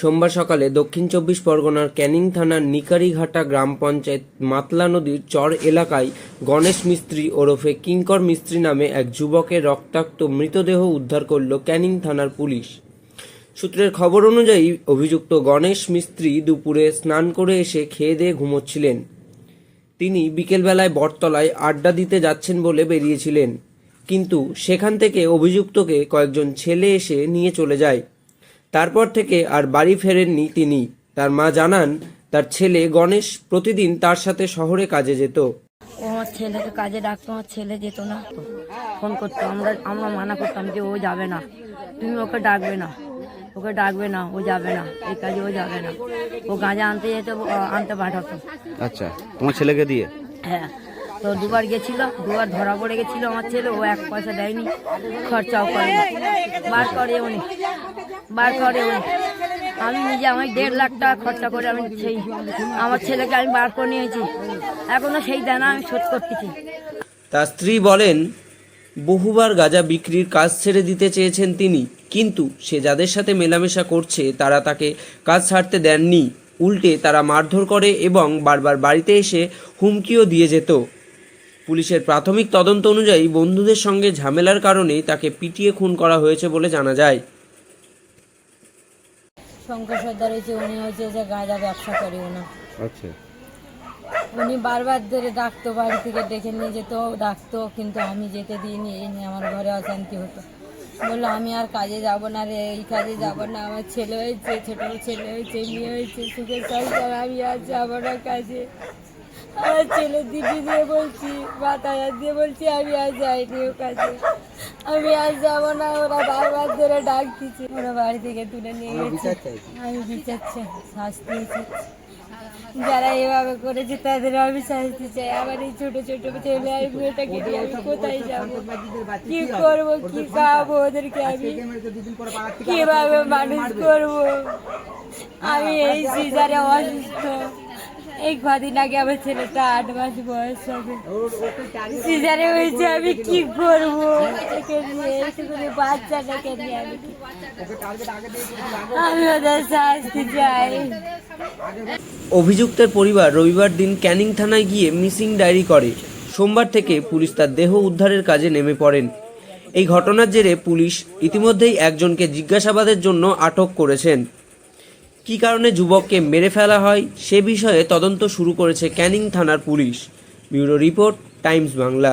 সোমবার সকালে দক্ষিণ চব্বিশ পরগনার ক্যানিং থানার নিকারিঘাটা গ্রাম পঞ্চায়েত মাতলা নদীর চর এলাকায় গণেশ মিস্ত্রি ওরফে কিঙ্কর মিস্ত্রি নামে এক যুবকের রক্তাক্ত মৃতদেহ উদ্ধার করল ক্যানিং থানার পুলিশ। সূত্রের খবর অনুযায়ী অভিযুক্ত গণেশ মিস্ত্রি দুপুরে স্নান করে এসে খেয়ে দিয়ে ঘুমোচ্ছিলেন। তিনি বিকেলবেলায় বটতলায় আড্ডা দিতে যাচ্ছেন বলে বেরিয়েছিলেন। কিন্তু সেখান থেকে অভিযুক্তকে কয়েকজন ছেলে এসে নিয়ে চলে যায়। তারপর থেকে আর বাড়ি ফেরেননি তিনি। তার মা জানান তার ছেলে গণেশ প্রতিদিন তার সাথে শহরে কাজে যেত। ও আমার ছেলেকে কাজে ডাকতো আমার ছেলে যেত না। ফোন করতো আমরা আমরা মানা করতাম যে ও যাবে না। তুমি ওকে ডাকবে না। ওকে ডাকবে না ও যাবে না। এই কাজে ও যাবে না। ও গাঁজা আনতে যেত ও আনতে পাঠাতো। আচ্ছা তোমার ছেলেকে দিয়ে? হ্যাঁ। তো দুবার গেছিল, দুবার ধরা পড়ে গেছিল আমার ছেলে, ও এক পয়সা দেয়নি, খরচাও করে বার করে উনি, বার করে উনি। আমি নিজে আমি দেড় লাখ টাকা খরচা করে আমি সেই, আমার ছেলেকে আমি বার করে নিয়েছি। এখনও সেই দেনা আমি শোধ করতেছি। তার স্ত্রী বলেন, বহুবার গাঁজা বিক্রির কাজ ছেড়ে দিতে চেয়েছেন তিনি, কিন্তু সে যাদের সাথে মেলামেশা করছে, তারা তাকে কাজ ছাড়তে দেননি। উল্টে তারা মারধর করে এবং বারবার বাড়িতে এসে হুমকিও দিয়ে যেত। পুলিশের প্রাথমিক তদন্ত অনুযায়ী বন্ধুদের সঙ্গে ঝামেলার কারণেই তাকে পিটিয়ে খুন করা হয়েছে বলে জানা যায়। শঙ্কর সর্দার হয়েছে উনি হচ্ছে যে গাঁজা ব্যবসা করে উনি আচ্ছা। উনি বারবার ধরে ডাকতো বাড়ি থেকে ডেকে নিয়ে যেত ডাকতো কিন্তু আমি যেতে দিইনি এই নিয়ে আমার ঘরে অশান্তি হতো। বলল আমি আর কাজে যাব না রে এই কাজে যাব না আমার ছেলে হয়েছে ছোট ছেলে হয়েছে মেয়ে হয়েছে সুখের সংসার আমি আর যাব না কাজে। আমার ছেলে দিদি দিয়ে বলছি হাত দিয়ে বলছি আমি আর যাইনি ও কাজে আমি আর যাব না ওরা বারবার ধরে ডাক দিচ্ছে ওরা বাড়ি থেকে তুলে নিয়ে গেছে। আমি বিচার চাই শাস্তি যারা এভাবে করেছে তাদের আমি শাস্তি চাই। আবার এই ছোট ছোট ছেলে আর মেয়েটাকে নিয়ে আমি কোথায় যাব? কি করব কি খাব ওদেরকে আমি? কীভাবে মানুষ করব? আমি এই সিজারে অসুস্থ। এই কদিন আগে আমার ছেলেটা আট মাস বয়স হবে। সিজারে হয়েছে আমি কি করব? নিয়ে আমি আমি ওদের শাস্তি চাই। অভিযুক্তের পরিবার রবিবার দিন ক্যানিং থানায় গিয়ে মিসিং ডায়েরি করে। সোমবার থেকে পুলিশ তার দেহ উদ্ধারের কাজে নেমে পড়েন। এই ঘটনার জেরে পুলিশ ইতিমধ্যেই একজনকে জিজ্ঞাসাবাদের জন্য আটক করেছেন। কী কারণে যুবককে মেরে ফেলা হয় সে বিষয়ে তদন্ত শুরু করেছে ক্যানিং থানার police. Bureau report, Times Bangla.